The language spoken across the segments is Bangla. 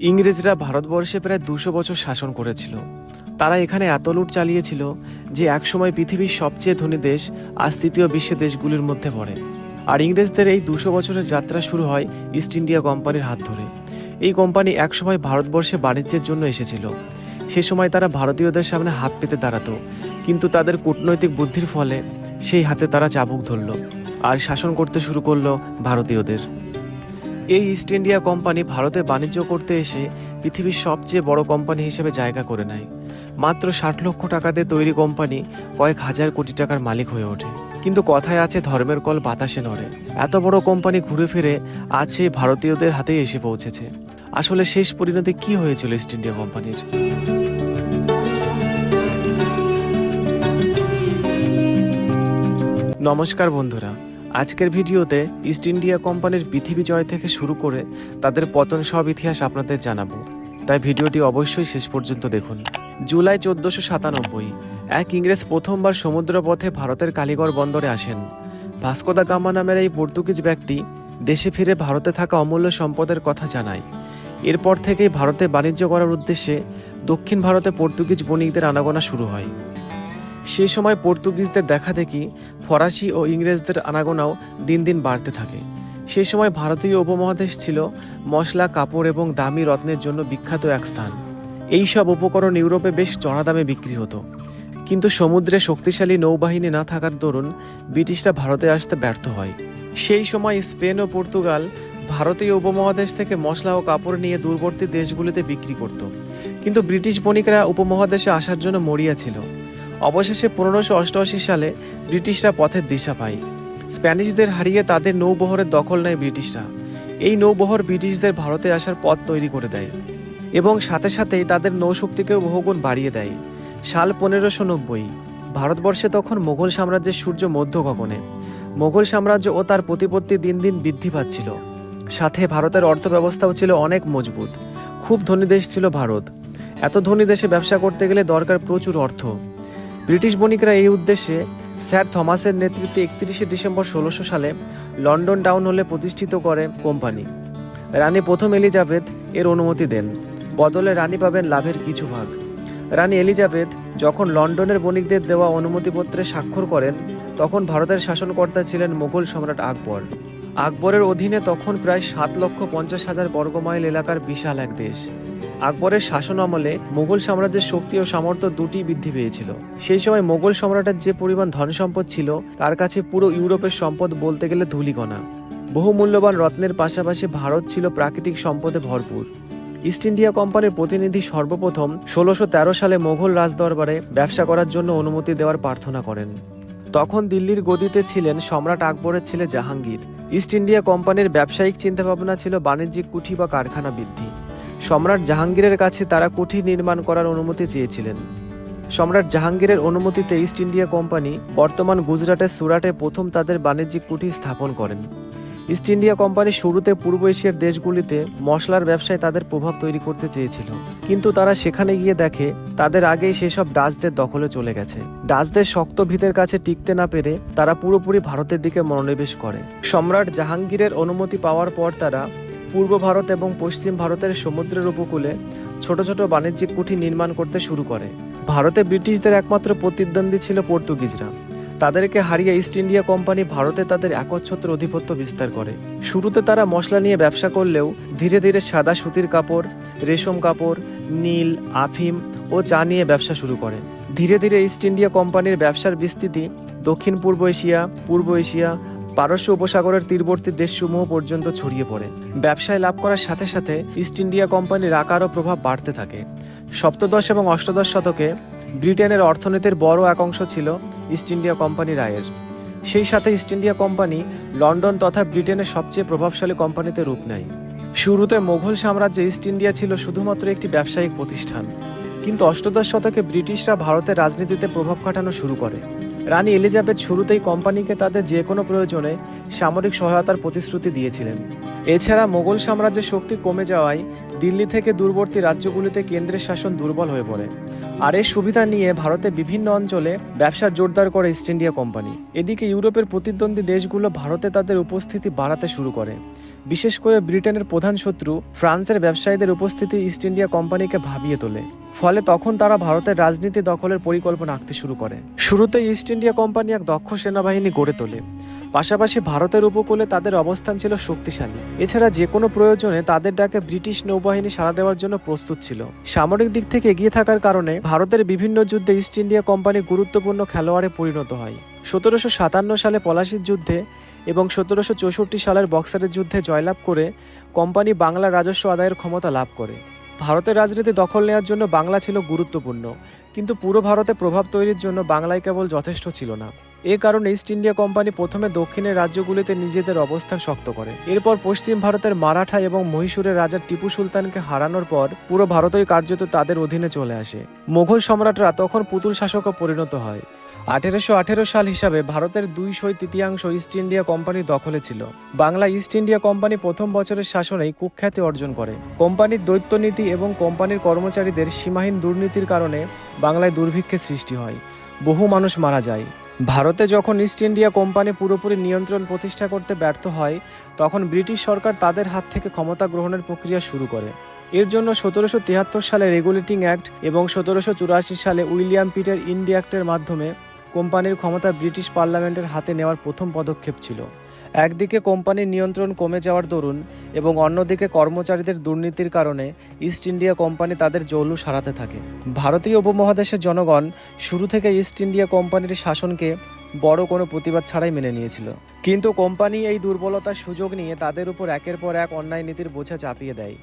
ইংরেজরা ভারতবর্ষে প্রায় দুশো বছর শাসন করেছিল। তারা এখানে এত লুট চালিয়েছিল যে একসময় পৃথিবীর সবচেয়ে ধনী দেশ আজ তৃতীয় বিশ্বের দেশগুলির মধ্যে পড়ে। আর ইংরেজদের এই দুশো বছরের যাত্রা শুরু হয় ইস্ট ইন্ডিয়া কোম্পানির হাত ধরে। এই কোম্পানি একসময় ভারতবর্ষে বাণিজ্যের জন্য এসেছিল। সে সময় তারা ভারতীয়দের সামনে হাত পেতে দাঁড়াতো, কিন্তু তাদের কূটনৈতিক বুদ্ধির ফলে সেই হাতে তারা চাবুক ধরল আর শাসন করতে শুরু করল ভারতীয়দের। এই ইস্ট ইন্ডিয়া কোম্পানি ভারতে বাণিজ্য করতে এসে পৃথিবীর সবচেয়ে বড় কোম্পানি হিসেবে জায়গা করে নেয়। মাত্র ষাট লক্ষ টাকা দিয়ে তৈরি কোম্পানি কয়েক হাজার কোটি টাকার মালিক হয়ে ওঠে। কিন্তু কথায় আছে, ধর্মের কল বাতাসে নড়ে। এত বড় কোম্পানি ঘুরে ফিরে আজ সেই ভারতীয়দের হাতেই এসে পৌঁছেছে। আসলে শেষ পরিণতি কি হয়েছিল ইস্ট ইন্ডিয়া কোম্পানির নমস্কার বন্ধুরা। আজকের ভিডিওতে ইস্ট ইন্ডিয়া কোম্পানির পৃথিবী জয় থেকে শুরু করে তাদের পতন সব ইতিহাস আপনাদের জানাব। তাই ভিডিওটি অবশ্যই শেষ পর্যন্ত দেখুন। জুলাই চোদ্দশো সাতানব্বই, এক ইংরেজ প্রথমবার সমুদ্রপথে ভারতের কালীগড় বন্দরে আসেন। ভাস্কোদা গামা নামের এই পর্তুগিজ ব্যক্তি দেশে ফিরে ভারতে থাকা অমূল্য সম্পদের কথা জানায়। এরপর থেকেই ভারতে বাণিজ্য করার উদ্দেশ্যে দক্ষিণ ভারতে পর্তুগিজ বণিকদের আনাগোনা শুরু হয়। সেই সময় পর্তুগিজদের দেখা দেখি ফরাসি ও ইংরেজদের আনাগোনাও দিন দিন বাড়তে থাকে। সেই সময় ভারতীয় উপমহাদেশ ছিল মশলা, কাপড় এবং দামি রত্নের জন্য বিখ্যাত এক স্থান। এই সব উপকরণ ইউরোপে বেশ চড়া দামে বিক্রি হতো। কিন্তু সমুদ্রে শক্তিশালী নৌবাহিনী না থাকার দরুন ব্রিটিশরা ভারতে আসতে ব্যর্থ হয়। সেই সময় স্পেন ও পর্তুগাল ভারতীয় উপমহাদেশ থেকে মশলা ও কাপড় নিয়ে দূরবর্তী দেশগুলিতে বিক্রি করত। কিন্তু ব্রিটিশ বণিকরা উপমহাদেশে আসার জন্য মরিয়া ছিল। অবশেষে পনেরোশো অষ্টআশি সালে ব্রিটিশরা পথের দিশা পায়। স্প্যানিশদের হারিয়ে তাদের নৌবহরের দখল নেয় ব্রিটিশরা। এই নৌবহর ব্রিটিশদের ভারতে আসার পথ তৈরি করে দেয় এবং সাথে সাথেই তাদের নৌশক্তিকেও বহুগুণ বাড়িয়ে দেয়। সাল পনেরোশো নব্বই, ভারতবর্ষে তখন মোগল সাম্রাজ্যের সূর্য মধ্য গগনে মোগল সাম্রাজ্য ও তার প্রতিপত্তি দিন দিন বৃদ্ধি পাচ্ছিল। সাথে ভারতের অর্থব্যবস্থাও ছিল অনেক মজবুত। খুব ধনী দেশ ছিল ভারত। এত ধনী দেশে ব্যবসা করতে গেলে দরকার প্রচুর অর্থ। ব্রিটিশ বণিকরা এই উদ্দেশ্যে স্যার থমাসের নেতৃত্বে একত্রিশে ডিসেম্বর ষোলোশো সালে লন্ডন টাউন হলে প্রতিষ্ঠিত করে কোম্পানি। রানী প্রথম এলিজাবেথ এর অনুমতি দেন। বদলে রানী পাবেন লাভের কিছু ভাগ। রানী এলিজাবেথ যখন লন্ডনের বণিকদের দেওয়া অনুমতিপত্রে স্বাক্ষর করেন, তখন ভারতের শাসনকর্তা ছিলেন মোগল সম্রাট আকবর। আকবরের অধীনে তখন প্রায় সাত লক্ষ পঞ্চাশ হাজার বর্গমাইল এলাকার বিশাল এক দেশ। আকবরের শাসন আমলে মোগল সাম্রাজ্যের শক্তি ও সামর্থ্য দুটি বৃদ্ধি পেয়েছিল। সেই সময় মোগল সম্রাটের যে পরিমাণ ধন সম্পদ ছিল, তার কাছে পুরো ইউরোপের সম্পদ বলতে গেলে ধুলিকণা। বহু মূল্যবান রত্নের পাশাপাশি ভারত ছিল প্রাকৃতিক সম্পদে ভরপুর। ইস্ট ইন্ডিয়া কোম্পানির প্রতিনিধি সর্বপ্রথম ষোলোশো সালে মোঘল রাজদরবারে ব্যবসা করার জন্য অনুমতি দেওয়ার প্রার্থনা করেন। তখন দিল্লির গদিতে ছিলেন সম্রাট আকবরের ছেলে জাহাঙ্গীর। ইস্ট ইন্ডিয়া কোম্পানির ব্যবসায়িক চিন্তাভাবনা ছিল বাণিজ্যিক কুঠি বা কারখানা বৃদ্ধি। সম্রাট জাহাঙ্গীরের কাছে তারা কুঠি নির্মাণ করার অনুমতি চেয়েছিলেন। সম্রাট জাহাঙ্গীরের অনুমতিতে ইস্ট ইন্ডিয়া কোম্পানি বর্তমান গুজরাটের সুরাটে প্রথম তাদের বাণিজ্যিক কুঠি স্থাপন করেন। ইস্ট ইন্ডিয়া কোম্পানি শুরুতে পূর্ব এশিয়ার দেশগুলিতে মশলার ব্যবসায় তাদের প্রভাব তৈরি করতে চেয়েছিল। কিন্তু তারা সেখানে গিয়ে দেখে, তাদের আগেই সেসব ডাচদের দখলে চলে গেছে। ডাচদের শক্ত ভিতের কাছে টিকতে না পেরে তারা পুরোপুরি ভারতের দিকে মনোনিবেশ করে। সম্রাট জাহাঙ্গীরের অনুমতি পাওয়ার পর তারা পূর্ব ভারত এবং পশ্চিম ভারতের সমুদ্রের উপকূলে ছোট ছোট বাণিজ্যিক কুঠি নির্মাণ করতে শুরু করে। ভারতে ব্রিটিশদের একমাত্র প্রতিদ্বন্দ্বী ছিল পর্তুগিজরা। তাদেরকে হারিয়ে ইস্ট ইন্ডিয়া কোম্পানি ভারতে তাদের একচ্ছত্র আধিপত্য বিস্তার করে। শুরুতে তারা মশলা নিয়ে ব্যবসা করলেও ধীরে ধীরে সাদা সুতির কাপড়, রেশম কাপড়, নীল, আফিম ও চা নিয়ে ব্যবসা শুরু করে। ধীরে ধীরে ইস্ট ইন্ডিয়া কোম্পানির ব্যবসার বিস্তৃতি দক্ষিণ পূর্ব এশিয়া পূর্ব এশিয়া পারস্য উপসাগরের তীরবর্তী দেশসমূহ পর্যন্ত ছড়িয়ে পড়ে। ব্যবসায় লাভ করার সাথে সাথে ইস্ট ইন্ডিয়া কোম্পানির আকার ও প্রভাব বাড়তে থাকে। সপ্তদশ এবং অষ্টাদশ শতকে ব্রিটেনের অর্থনীতির বড় এক অংশ ছিল ইস্ট ইন্ডিয়া কোম্পানির আয়ের সেই সাথে ইস্ট ইন্ডিয়া কোম্পানি লন্ডন তথা ব্রিটেনের সবচেয়ে প্রভাবশালী কোম্পানিতে রূপ নেয়। শুরুতে মোগল সাম্রাজ্যে ইস্ট ইন্ডিয়া ছিল শুধুমাত্র একটি ব্যবসায়িক প্রতিষ্ঠান। কিন্তু অষ্টাদশ শতকে ব্রিটিশরা ভারতের রাজনীতিতে প্রভাব খাটানো শুরু করে। রানী এলিজাবেথ শুরুতেই কোম্পানিকে তাদের যে কোনো প্রয়োজনে সামরিক সহায়তার প্রতিশ্রুতি দিয়েছিলেন। এছাড়া মোগল সাম্রাজ্যের শক্তি কমে যাওয়ায় দিল্লি থেকে দূরবর্তী রাজ্যগুলিতে কেন্দ্রের শাসন দুর্বল হয়ে পড়ে। আর এর সুবিধা নিয়ে ভারতের বিভিন্ন অঞ্চলে ব্যবসা জোরদার করে ইস্ট ইন্ডিয়া কোম্পানি। এদিকে ইউরোপের প্রতিদ্বন্দ্বী দেশগুলো ভারতে তাদের উপস্থিতি বাড়াতে শুরু করে। বিশেষ করে ব্রিটেনের প্রধান শত্রু ফ্রান্সের ব্যবসায়ীদের উপস্থিতি ইস্ট ইন্ডিয়া কোম্পানিকে ভাবিয়ে তোলে। ফলে তখন তারা ভারতের রাজনীতি দখলের পরিকল্পনা আঁকতে শুরু করে। শুরুতে ইস্ট ইন্ডিয়া কোম্পানি এক দক্ষ সেনাবাহিনী গড়ে তোলে। পাশাপাশি ভারতের উপকূলে তাদের অবস্থান ছিল শক্তিশালী। এছাড়া যে কোনো প্রয়োজনে তাদের ডাকে ব্রিটিশ নৌবাহিনী সাড়া দেওয়ার জন্য প্রস্তুত ছিল। সামরিক দিক থেকে এগিয়ে থাকার কারণে ভারতের বিভিন্ন যুদ্ধে ইস্ট ইন্ডিয়া কোম্পানি গুরুত্বপূর্ণ খেলোয়াড়ে পরিণত হয়। সতেরোশো সাতান্ন সালে পলাশির যুদ্ধে এবং সতেরোশো চৌষট্টি সালের বক্সারের যুদ্ধে জয়লাভ করে কোম্পানি বাংলার রাজস্ব আদায়ের ক্ষমতা লাভ করে। ভারতের রাজনীতি দখল নেওয়ার জন্য বাংলা ছিল গুরুত্বপূর্ণ, কিন্তু পুরো ভারতে প্রভাব তৈরির জন্য বাংলায় কেবল যথেষ্ট ছিল না। এ কারণে ইস্ট ইন্ডিয়া কোম্পানি প্রথমে দক্ষিণের রাজ্যগুলিতে নিজেদের অবস্থান শক্ত করে। এরপর পশ্চিম ভারতের মারাঠা এবং মহীশূরের রাজা টিপু সুলতানকে হারানোর পর পুরো ভারতই কার্যত তাদের অধীনে চলে আসে। মোঘল সম্রাটরা তখন পুতুল শাসকও পরিণত হয়। আঠেরোশো আঠেরো সাল হিসাবে ভারতের দুই সই তৃতীয়াংশ ইস্ট ইন্ডিয়া কোম্পানির দখলে ছিল। বাংলা ইস্ট ইন্ডিয়া কোম্পানি প্রথম বছরের শাসনেই কুখ্যাতি অর্জন করে। কোম্পানির দৈত্য নীতি এবং কোম্পানির কর্মচারীদের সীমাহীন দুর্নীতির কারণে বাংলায় দুর্ভিক্ষের সৃষ্টি হয়। বহু মানুষ মারা যায়। ভারতে যখন ইস্ট ইন্ডিয়া কোম্পানি পুরোপুরি নিয়ন্ত্রণ প্রতিষ্ঠা করতে ব্যর্থ হয়, তখন ব্রিটিশ সরকার তাদের হাত থেকে ক্ষমতা গ্রহণের প্রক্রিয়া শুরু করে। এর জন্য সতেরোশো তিয়াত্তর সালে রেগুলেটিং অ্যাক্ট এবং সতেরোশো চুরাশি সালে উইলিয়াম পিটার ইন্ডি অ্যাক্টের মাধ্যমে কোম্পানির ক্ষমতা ব্রিটিশ পার্লামেন্টের হাতে নেওয়ার প্রথম পদক্ষেপ ছিল। একদিকে কোম্পানির নিয়ন্ত্রণ কমে যাওয়ার দরুন এবং অন্যদিকে কর্মচারীদের দুর্নীতির কারণে ইস্ট ইন্ডিয়া কোম্পানি তাদের জৌলু সারাতে থাকে। ভারতীয় উপমহাদেশের জনগণ শুরু থেকে ইস্ট ইন্ডিয়া কোম্পানির শাসনকে বড় কোনো প্রতিবাদ ছাড়াই মেনে নিয়েছিল। কিন্তু কোম্পানি এই দুর্বলতার সুযোগ নিয়ে তাদের উপর একের পর এক অন্যায় নীতির বোঝা চাপিয়ে দেয়।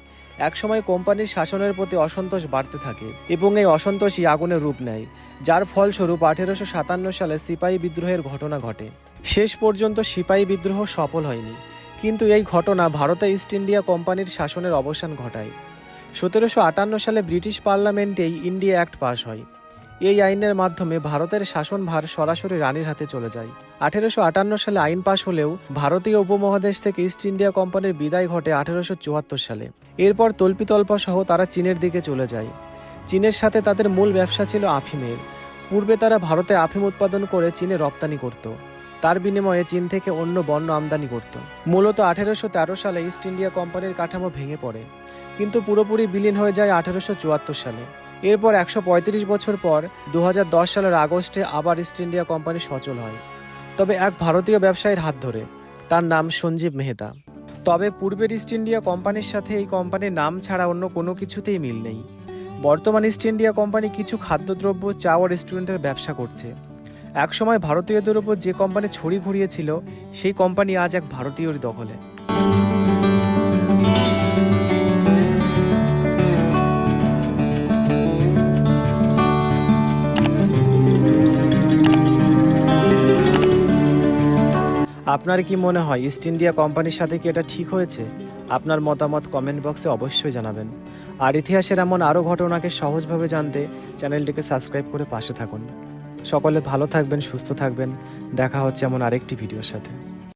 একসময় কোম্পানির শাসনের প্রতি অসন্তোষ বাড়তে থাকে এবং এই অসন্তোষই আগুনের রূপ নেয়, যার ফলস্বরূপ আঠেরোশো সাতান্ন সালে সিপাহী বিদ্রোহের ঘটনা ঘটে। শেষ পর্যন্ত সিপাহী বিদ্রোহ সফল হয়নি, কিন্তু এই ঘটনা ভারতে ইস্ট ইন্ডিয়া কোম্পানির শাসনের অবসান ঘটায়। সতেরোশো আটান্ন সালে ব্রিটিশ পার্লামেন্টেই ইন্ডিয়া অ্যাক্ট পাশ হয়। এই আইনের মাধ্যমে ভারতের শাসনভার সরাসরি রানীর হাতে চলে যায়। আঠেরোশো আটান্ন সালে আইন পাশ হলেও ভারতীয় উপমহাদেশ থেকে ইস্ট ইন্ডিয়া কোম্পানির বিদায় ঘটে আঠেরোশো চুয়াত্তর সালে। এরপর তল্পিতল্পা সহ তারা চীনের দিকে চলে যায়। চীনের সাথে তাদের মূল ব্যবসা ছিল আফিমের। পূর্বে তারা ভারতে আফিম উৎপাদন করে চীনে রপ্তানি করত। তার বিনিময়ে চীন থেকে অন্য পণ্য আমদানি করত। মূলত আঠেরোশো তেরো সালে ইস্ট ইন্ডিয়া কোম্পানির কাঠামো ভেঙে পড়ে। কিন্তু পুরোপুরি বিলীন হয়ে যায় আঠেরোশো চুয়াত্তর সালে। এরপর একশো পঁয়ত্রিশ বছর পর দু হাজার দশ সালের আগস্টে আবার ইস্ট ইন্ডিয়া কোম্পানি সচল হয়। তবে এক ভারতীয় ব্যবসায়ীর হাত ধরে, তার নাম সঞ্জীব মেহতা। তবে পূর্বের ইস্ট ইন্ডিয়া কোম্পানির সাথে এই কোম্পানির নাম ছাড়া অন্য কোনো কিছুতেই মিল নেই। বর্তমান ইস্ট ইন্ডিয়া কোম্পানি কিছু খাদ্যদ্রব্য চা ও রেস্টুরেন্টের ব্যবসা করছে। একসময় ভারতীয়দের উপর যে কোম্পানি ছড়ি ঘুরিয়েছিল, সেই কোম্পানি আজ এক ভারতীয়র দখলে। আপনার কি মনে হয় ইস্ট ইন্ডিয়া কোম্পানির সাথে কি এটা ঠিক হয়েছে? আপনার মতামত কমেন্ট বক্সে অবশ্যই জানাবেন। আর ইতিহাসের এমন আরও ঘটনাকে সহজভাবে জানতে চ্যানেলটিকে সাবস্ক্রাইব করে পাশে থাকুন। সকলে ভালো থাকবেন, সুস্থ থাকবেন। দেখা হচ্ছে এমন আরেকটি ভিডিওর সাথে।